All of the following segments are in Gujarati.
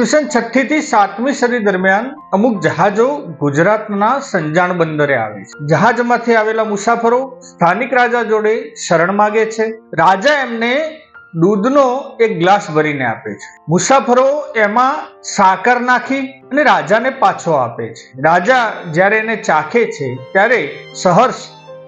ઈસવીસન છઠ્ઠી થી સાતમી સદી દરમિયાન અમુક જહાજો ગુજરાતના સંજાણ બંદરે આવે છે. જહાજમાંથી આવેલા મુસાફરો સ્થાનિક રાજા જોડે શરણ માગે છે. રાજા એમને દૂધનો એક ગ્લાસ ભરીને આપે છે. મુસાફરો એમાં સાકર નાખી અને રાજાને પાછો આપે છે. રાજા જ્યારે એને ચાખે છે ત્યારે સહર્ષ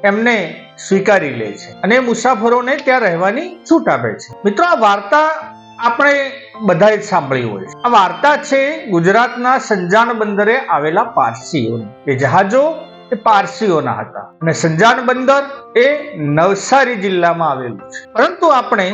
એમને સ્વીકારી લે છે અને મુસાફરોને ત્યાં રહેવાની છૂટ આપે છે. મિત્રો, આ વાર્તા આપણે બધાએ સાંભળ્યું સાંભળી હોય આ વાર્તા છે ગુજરાતના સંજાણ બંદરે આવેલા પારસીઓની. એ જહાજો એ પારસીઓના હતા. અને સંજાણ બંદર એ નવસારી જિલ્લામાં આવેલું છે. પરંતુ આપણે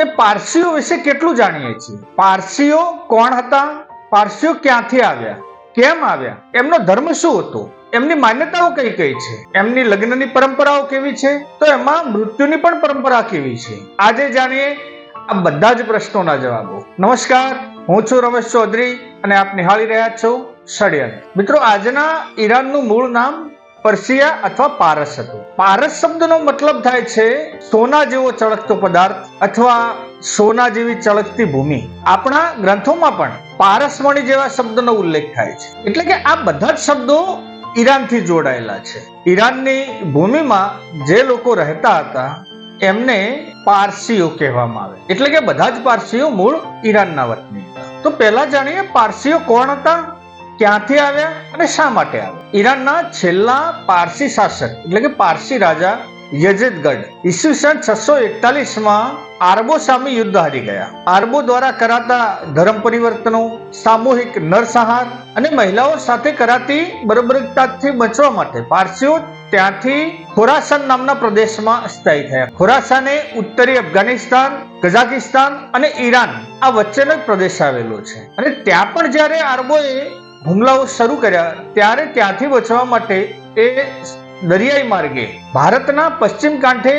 એ પારસીઓ વિશે કેટલું જાણીએ છીએ? પારસીઓ કોણ હતા? પારસીઓ ક્યાંથી આવ્યા? કેમ આવ્યા? એમનો ધર્મ શું હતો? એમની માન્યતાઓ કઈ કઈ છે? એમની લગ્નની પરંપરાઓ કેવી છે? તો એમાં મૃત્યુની પણ પરંપરા કેવી છે? આજે જાણીએ આ બધા જ પ્રશ્નોના જવાબો. નમસ્કાર, હું છું રમેશ ચૌધરી અને આપ નિહાળી રહ્યા છો ષડયંત્ર. મિત્રો, આજના ઈરાનનું મૂળ નામ પર્શિયા અથવા પારસ હતું. પારસ શબ્દનો મતલબ થાય છે સોના જેવો ચળકતો પદાર્થ અથવા સોના જેવી ચળકતી ભૂમિ. આપણા ગ્રંથોમાં પણ પારસમણી જેવા શબ્દનો ઉલ્લેખ થાય છે. એટલે કે આ બધા જ શબ્દો ઈરાનથી જોડાયેલા છે. ઈરાનની ભૂમિમાં જે લોકો રહેતા હતા એમને પારસીઓ કહેવામાં આવે. એટલે કે બધા જ પારસીઓ મૂળ ઈરાનના વતની. તો પહેલા જાણીએ પારસીઓ કોણ હતા? ક્યાંથી આવ્યા અને શા માટે આવ્યા? ઈરાનના છેલ્લા પારસી શાસક, એટલે કે પારસી રાજા યજેદગઢ ઈસવીસન છસો એકતાલીસમાં આરબો સામે યુદ્ધ હારી ગયા. આરબો દ્વારા કરાતા ધર્મ પરિવર્તનો, સામૂહિક નરસંહાર અને મહિલાઓ સાથે કરાતી બરબરતાથી બચવા માટે પારસીઓ ત્યાંથી ખોરાસાન નામના પ્રદેશમાં સ્થાયી થયા ખોરાસાને ઉત્તરી અફઘાનિસ્તાન, કઝાકિસ્તાન અને ઈરાન આ વચ્ચેનો જ પ્રદેશ આવેલો છે. અને ત્યાં પણ જ્યારે આરબોએ હુમલાઓ શરૂ કર્યા, ત્યારે ત્યાંથી બચવા માટે એ દરિયાઈ માર્ગે ભારતના પશ્ચિમ કાંઠે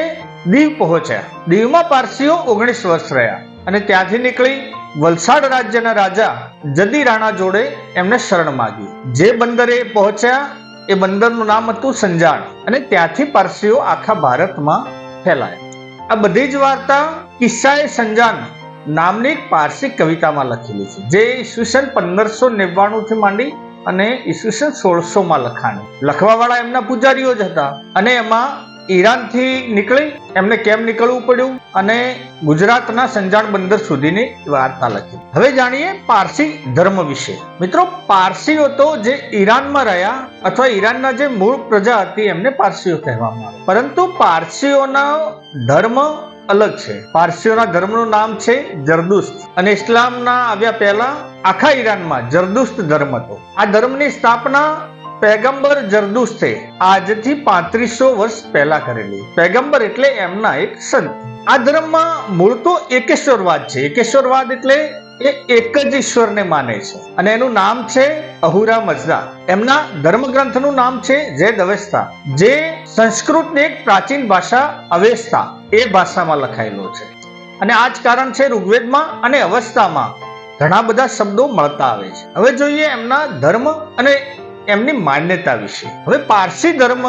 દીવ પહોંચ્યા. દીવમાં પારસીઓ ઓગણીસ વર્ષ રહ્યા અને ત્યાંથી નીકળી વલસાડ રાજ્યના રાજા જદી રાણા જોડે એમને શરણ માગ્યું. જે બંદરે પહોંચ્યા એ બંદરનું નામ હતું સંજાણ અને ત્યાંથી પારસીઓ આખા ભારતમાં ફેલાયા. આ બધી જ વાર્તા કિસ્સાએ સંજાન નામની એક પારસી કવિતામાં લખેલી છે, જે ઈસવીસન પંદરસો નેવ્વાણું થી માંડી અને ઈસવીસન સોળસો માં લખાણી. લખવાવાળા એમના પૂજારીઓ જ હતા અને એમાં ઈરાનથી નીકળી એમને કેમ નીકળવું પડ્યું અને ગુજરાતના સંજાણ બંદર સુધીની વાર્તા લખી. હવે જાણીએ પારસી ધર્મ વિશે. મિત્રો, પારસીઓ તો જે ઈરાનમાં રહ્યા અથવા ઈરાનના જે મૂળ પ્રજા હતી એમને પારસીઓ કહેવામાં આવે. પરંતુ પારસીઓના ધર્મ અલગ છે. પારસીઓના ધર્મનું નામ છે જરદુસ્ત. અને ઇસ્લામના આવ્યા પહેલા આખા ઈરાનમાં જરદુસ્ત ધર્મ હતો. આ ધર્મની સ્થાપના પેગમ્બર જરદુસ્તે આજથી પાંત્રીસો વર્ષ પહેલા કરેલી. પેગમ્બર એટલે એમના એક સંત. આ ધર્મમાં મૂળ તો એકેશ્વરવાદ છે. એકેશ્વરવાદ એટલે એ એક જ ઈશ્વરને માને છે. અને એનું નામ છે અહુરા મજદા. એમના ધર્મગ્રંથનું નામ છે જે દવેસ્તા. જે સંસ્કૃતની એક પ્રાચીન ભાષા અવેસ્તા એ ભાષામાં લખાયેલો છે. અને આ જ કારણ છે ઋગ્વેદમાં અને અવસ્થામાં ઘણા બધા શબ્દો મળતા આવે છે. હવે જોઈએ એમના ધર્મ અને એમની માન્યતા વિશે. હવે પારસી ધર્મ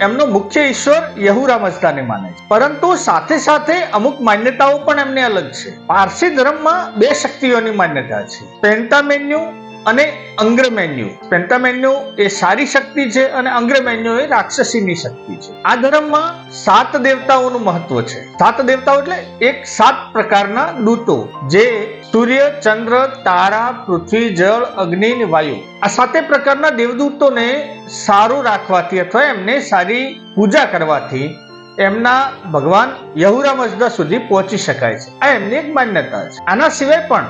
એમનો મુખ્ય ઈશ્વર યહુરા મસ્તાને માને છે. પરંતુ સાથે સાથે અમુક માન્યતાઓ પણ એમને અલગ છે. પારસી ધર્મમાં બે શક્તિઓની માન્યતા છે. પેન્ટામેન્યુ અને અંગ્રમેન્યુ પેન્ટામેન્યુ એ સારી શક્તિ છે અને અંગ્રમેન્યુ એ રાક્ષસીની શક્તિ છે. આ ધર્મમાં સાત દેવતાઓનું મહત્વ છે. સાત દેવતાઓ એટલે એક સાત પ્રકારના દૂતો, જે સૂર્ય, ચંદ્ર, તારા, પૃથ્વી, જળ, અગ્નિ વાયુ. આ સાતે પ્રકારના દેવદૂતોને સારું રાખવાથી અથવા એમને સારી પૂજા કરવાથી એમના ભગવાન યહુરા મજદા સુધી પહોંચી શકાય છે. આ એમની એક માન્યતા છે. આના સિવાય પણ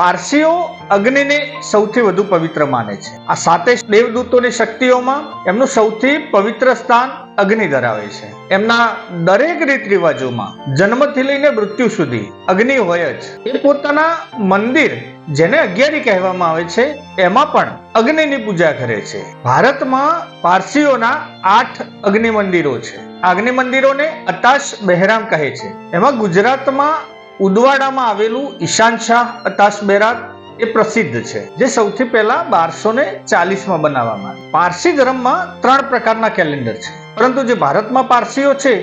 પારસીઓ અગ્નિને સૌથી વધુ પવિત્ર માને છે. આ સાતે દેવદૂતોની શક્તિઓમાં એમનું સૌથી પવિત્ર સ્થાન અગ્નિ ધરાવે છે. એમના દરેક રીત રિવાજોમાં જન્મથી લઈને મૃત્યુ સુધી અગ્નિ હોય જ. એ પોતાના મંદિર, જેને અગિયારી કહેવામાં આવે છે, એમાં પણ અગ્નિની પૂજા કરે છે. ભારતમાં પારસીઓના આઠ અગ્નિ મંદિરો છે. અગ્નિ મંદિરોને અતાશ બહેરામ કહે છે. એમાં ગુજરાતમાં ઉદવાડામાં આવેલું ઈશાન શાહ અતાશ બેરાત એ પ્રસિદ્ધ છે, જે સૌથી પહેલા બારસો ને ચાલીસમાં બનાવવામાં આવ્યું પારસી ધર્મમાં ત્રણ પ્રકારના કેલેન્ડર છે, પરંતુ જે ભારતમાં પારસીઓ છે,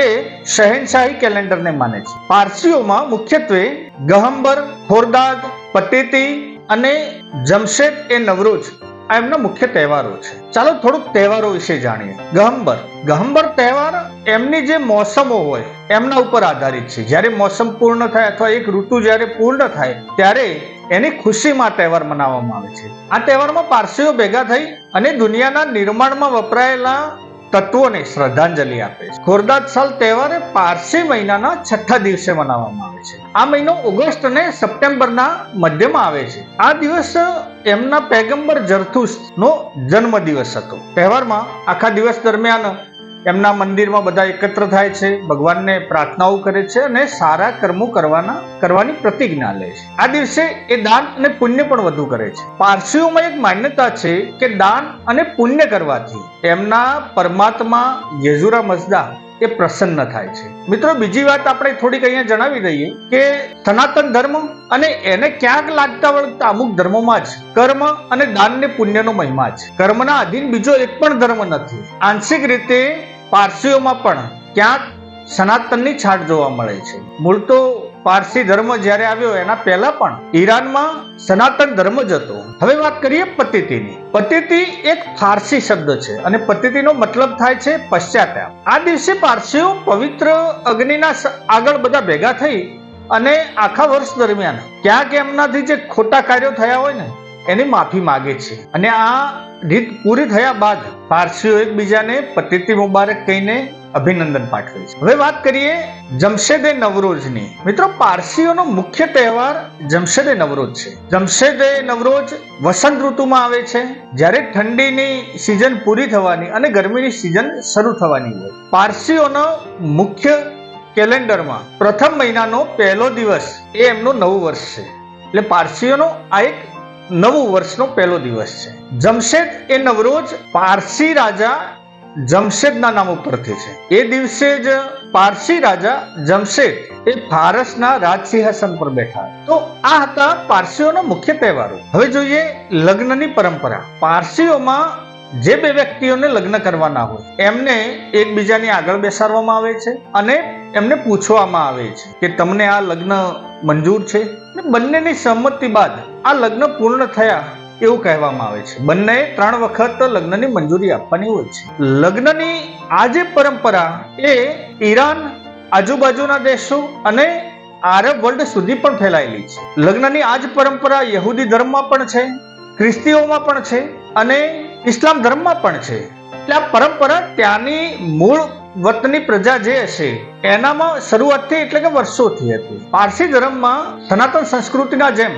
એ શહેનશાહી કેલેન્ડરને માને છે. પારસીઓમાં મુખ્યત્વે ગહંબર ખોરદાદ પટેતી અને જમશેદ એ નવરોજ આ એમના મુખ્ય તહેવારો છે. ચાલો થોડુંક તહેવારો વિશે જાણીએ. ગહંબર ગહંબર તહેવાર એમની જે મોસમો હોય, એમના ઉપર આધારિત છે. જ્યારે મોસમ પૂર્ણ થાય અથવા એક ઋતુ જ્યારે પૂર્ણ થાય, ત્યારે એની ખુશીમાં તહેવાર મનાવવામાં આવે છે. આ તહેવારમાં પારસીઓ ભેગા થઈ અને દુનિયાના નિર્માણમાં વપરાયેલા તત્વોને શ્રદ્ધાંજલિ આપે છે. ખોરદાદ સાલ તહેવાર પારસી મહિનાના છઠ્ઠા દિવસે મનાવવામાં આવે છે. આ મહિનો ઓગસ્ટ અને સપ્ટેમ્બરના મધ્યમાં આવે છે. આ દિવસ એમના પેગમ્બર જરથુસ નો જન્મ દિવસ હતો. તહેવારમાં આખા દિવસ દરમિયાન એમના મંદિરમાં બધા એકત્ર થાય છે, ભગવાનને પ્રાર્થનાઓ કરે છે અને સારા કર્મો કરવાના, કરવાની પ્રતિજ્ઞા લે છે. આ દિવસે એ દાન અને પુણ્ય પણ વધુ કરે છે. પારસીઓમાં એક માન્યતા છે કે દાન અને પુણ્ય કરવાથી એમના પરમાત્મા યેઝુરા મસદા એ પ્રસન્ન થાય છે. મિત્રો, બીજી વાત આપણે થોડીક અહીંયા જણાવી દઈએ કે સનાતન ધર્મ અને એને ક્યાંક લાગતા વળગતા અમુક ધર્મોમાં જ કર્મ અને દાન ને પુણ્યનો મહિમા છે. કર્મના અધીન બીજો એક પણ ધર્મ નથી. આંશિક રીતે પારસીઓમાં પણ ક્યાંક સનાતનની છાટ જોવા મળે છે. મૂળ તો પારસી ધર્મ જ્યારે આવ્યો, એના પહેલા પણ ઈરાનમાં સનાતન ધર્મ જ હતો. હવે વાત કરીએ પતિતિની. પતિતિ એક ફારસી શબ્દ છે અને પતિતિનો મતલબ થાય છે પશ્ચાતાપ. આ દિવસે પારસીઓ પવિત્ર અગ્નિના આગળ બધા ભેગા થઈ અને આખા વર્ષ દરમિયાન ક્યાંક એમનાથી જે ખોટા કાર્યો થયા હોય ને, એની માફી માગે છે. અને આ રીત પૂરી થયા બાદ પારસીઓ એકબીજાને પતિતિ મુબારક કહીને અભિનંદન પાઠવે હવે વાત કરીએ જમશેદે નવરોજની. મિત્રો, પારસીઓનો મુખ્ય તહેવાર જમશેદે નવરોજ છે. જમશેદે નવરોજ વસંત ઋતુમાં આવે છે. જ્યારે ઠંડીની સિઝન પૂરી થવાની અને ગરમીની સિઝન શરૂ થવાની હોય. પારસીઓનો મુખ્ય કેલેન્ડરમાં પ્રથમ મહિનાનો પહેલો દિવસ એ એમનું નવું વર્ષ છે. એટલે પારસીઓનો આ એક નવું વર્ષનો પહેલો દિવસ છે. જમશેદ એ નવરોજ પારસી રાજા જમશેદના નામ ઉપરથી છે. એ દિવસે જ પારસી રાજા જમશેદ એ ફારસના રાજસિંહાસન પર બેઠા. તો આ હતા પારસીઓના મુખ્ય તહેવારો. હવે જોઈએ લગ્નની પરંપરા. પારસીઓમાં જે બે વ્યક્તિઓને લગ્ન કરવાના હોય, એમને એકબીજાની આગળ બેસાડવામાં આવે છે અને એમને પૂછવામાં આવે છે કે તમને આ લગ્ન મંજૂર છે? બંનેની સંમતિ બાદ આ લગ્ન પૂર્ણ થયા એવું કહેવામાં આવે છે. બંને ત્રણ વખત લગ્નની મંજૂરી આપવાની હોય છે. લગ્નની આ જે પરંપરા એ ઈરાન, આજુબાજુના દેશો અને આરબ વર્લ્ડ સુધી પણ ફેલાયેલી છે. લગ્નની આ જ પરંપરા યહૂદી ધર્મમાં પણ છે, ખ્રિસ્તીઓમાં પણ છે અને ઇસ્લામ ધર્મમાં પણ છે. એટલે આ પરંપરા ત્યાંની મૂળ વતની પ્રજા જે હશે, એનામાં શરૂઆતથી એટલે કે વર્ષોથી હતી. પારસી ધર્મમાં સનાતન સંસ્કૃતિના જેમ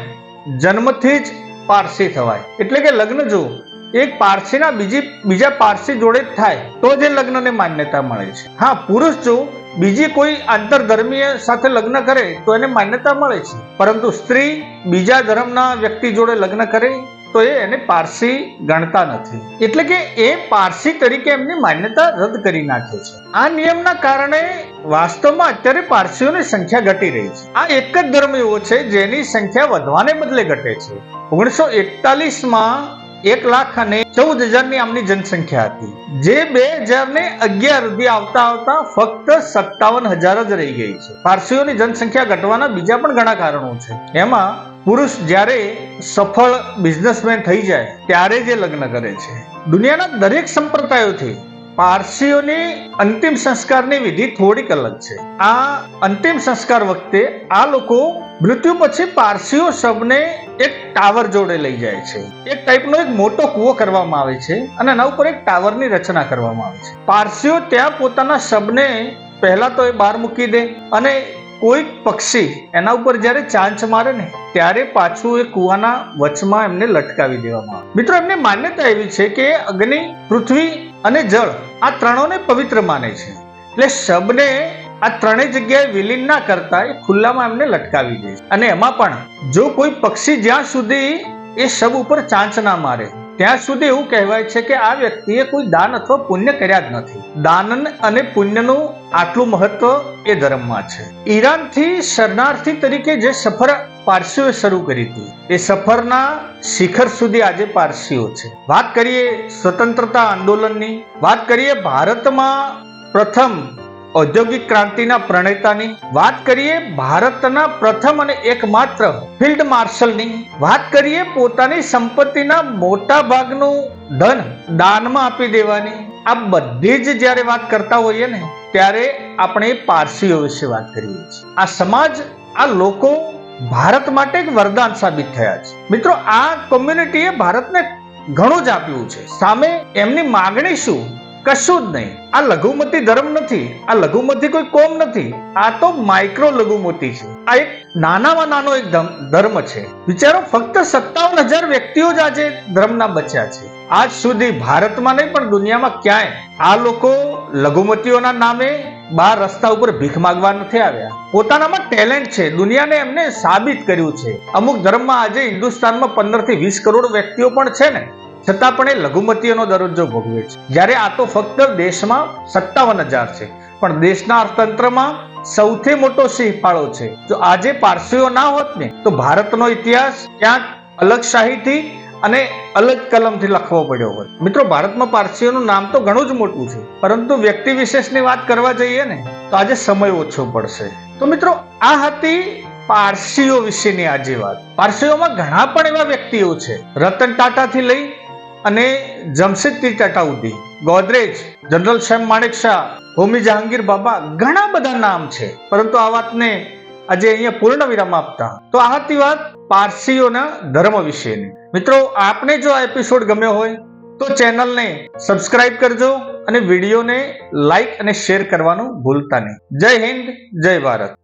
જન્મથી જ પારસી થવાય. એટલે કે લગ્ન જુઓ, એક પારસીના બીજી બીજા પારસી જોડે થાય, તો જ લગ્નને માન્યતા મળે છે. હા, પુરુષ જો બીજી કોઈ આંતરધર્મીય સાથે લગ્ન કરે, તો એને માન્યતા મળે છે. પરંતુ સ્ત્રી બીજા ધર્મના વ્યક્તિ જોડે લગ્ન કરે તો એ એને પારસી ગણતા નથી. એટલે કે એ પારસી તરીકે એમની માન્યતા રદ કરી નાખે છે. આ નિયમના કારણે વાસ્તવમાં અત્યારે પારસીઓની સંખ્યા ઘટી રહી છે. આ એક જ ધર્મ એવો છે જેની સંખ્યા વધવાને બદલે ઘટે છે. ઓગણીસો એકતાલીસમાં એક લાખ અને ચૌદ હજારની આમની જનસંખ્યા હતી. જે બે હજાર ને અગિયાર સુધી આવતા આવતા ફક્ત સત્તાવન હજાર જ રહી ગઈ છે. પારસીઓની જનસંખ્યા ઘટવાના બીજા પણ ઘણા કારણો છે. એમાં પુરુષ જ્યારે સફળ બિઝનેસમેન થઈ જાય, ત્યારે જે લગ્ન કરે છે. દુનિયાના દરેક સંપ્રદાયોથી પારસીઓની અંતિમ સંસ્કારની વિધિ થોડીક અલગ છે. આ અંતિમ સંસ્કાર વખતે આ લોકો મૃત્યુ પછી પારસીઓ શબને એક ટાવર જોડે લઈ જાય છે. એક ટાઈપનો એક મોટો કૂવો કરવામાં આવે છે અને એના ઉપર એક ટાવરની રચના કરવામાં આવે છે. પારસીઓ ત્યાં પોતાના શબને પહેલા તો એ બહાર મૂકી દે અને કોઈ પક્ષી એના ઉપર જ્યારે ચાંચ મારે ને ત્યારે પાછું એ કૂવાના વચમાં એમને લટકાવી દેવામાં આવે. મિત્રો, એમને માન્યતા એવી છે કે અગ્નિ, પૃથ્વી અને જળ આ ત્રણોને પવિત્ર માને છે. એટલે શબને આ ત્રણેય જગ્યાએ વિલીન ના કરતા એ ખુલ્લામાં એમને લટકાવી દે અને એમાં પણ જો કોઈ પક્ષી જ્યાં સુધી એ શબ ઉપર ચાંચ ના મારે, ત્યાં સુધી એવું કહેવાય છે કે આ વ્યક્તિએ કોઈ દાન અથવા પુણ્ય કર્યા જ નથી. દાન અને પુણ્યનું આટલું મહત્વ એ ધર્મમાં છે. ઈરાનથી શરણાર્થી તરીકે જે સફર પારસીઓએ શરૂ કરી હતી, એ સફરના શિખર સુધી આજે પારસીઓ છે. વાત કરીએ સ્વતંત્રતા આંદોલનની, વાત કરીએ ભારતમાં પ્રથમ ઔદ્યોગિક ક્રાંતિના પ્રણેતાની વાત કરીએ, ભારતના પ્રથમ અને એકમાત્ર ફિલ્ડ માર્શલની વાત કરીએ, પોતાની સંપત્તિના મોટા ભાગનું ધન દાનમાં આપી દેવાની. આ બધી જ જ્યારે વાત કરતા હોઈએ ને, ત્યારે આપણે પારસીઓ વિશે વાત કરીએ છીએ. આ સમાજ, આ લોકો ભારત માટે એક વરદાન સાબિત થયા છે. મિત્રો, આ કોમ્યુનિટીએ ભારતને ઘણું જ આપ્યું છે. સામે એમની માગણી શું? કશું જ નહીં. આ લઘુમતી ધર્મ નથી. આ લઘુમતી કોઈ કોમ નથી. આ તો માઇક્રો લઘુમતી છે. આ એક નાનામાં નાનો એક ધર્મ છે. વિચારો, ફક્ત સત્તાવન હજાર વ્યક્તિઓ જ આજે ધર્મના બચ્યા છે. આજ સુધી ભારતમાં નહીં, પણ દુનિયામાં ક્યાંય આ લોકો લઘુમતીઓના નામે બાર રસ્તા ઉપર ભીખ માગવા નથી આવ્યા. પોતાનામાં ટેલેન્ટ છે. દુનિયાને એમને સાબિત કર્યું છે. અમુક ધર્મમાં આજે હિન્દુસ્તાનમાં પંદરથી વીસ કરોડ વ્યક્તિઓ પણ છે ને. છતાં પણ એ લઘુમતીઓનો દરજ્જો ભોગવે છે. જ્યારે આ તો ફક્ત દેશમાં સત્તાવન હજાર છે, પણ દેશના અર્થતંત્રમાં સૌથી મોટો સિંહપાળો છે. જો આજે પારસીઓ ના હોત ને, તો ભારતનો ઇતિહાસ ક્યાંક અલગ શાહીથી અને અલગ કલમથી લખવો પડ્યો હોય મિત્રો, ભારતમાં પારસીઓનું નામ તો ઘણું જ મોટું છે, પરંતુ વ્યક્તિ વિશેષની વાત કરવા જઈએ ને, તો આજે સમય ઓછો પડશે. તો મિત્રો, આ હતી પારસીઓ વિશેની આજે વાત. પારસીઓમાં ઘણા પણ એવા વ્યક્તિઓ છે. રતન ટાટાથી લઈ અને જમશેદજી ટાટા સુધી ગોદરેજ, જનરલ શ્યામ માણેક શાહ હોમી જહાંગીર બાબા ઘણા બધા નામ છે. પરંતુ આ વાતને આજે અહીંયા પૂર્ણ વિરામ આપતા. તો આ હતી વાત પારસીઓના ધર્મ વિશેની. મિત્રો, આપને જો આ એપિસોડ ગમ્યો હોય, તો ચેનલને સબસ્ક્રાઇબ કરજો અને વિડીયોને લાઈક અને શેર કરવાનું ભૂલતા નહીં. જય હિન્દ, જય ભારત.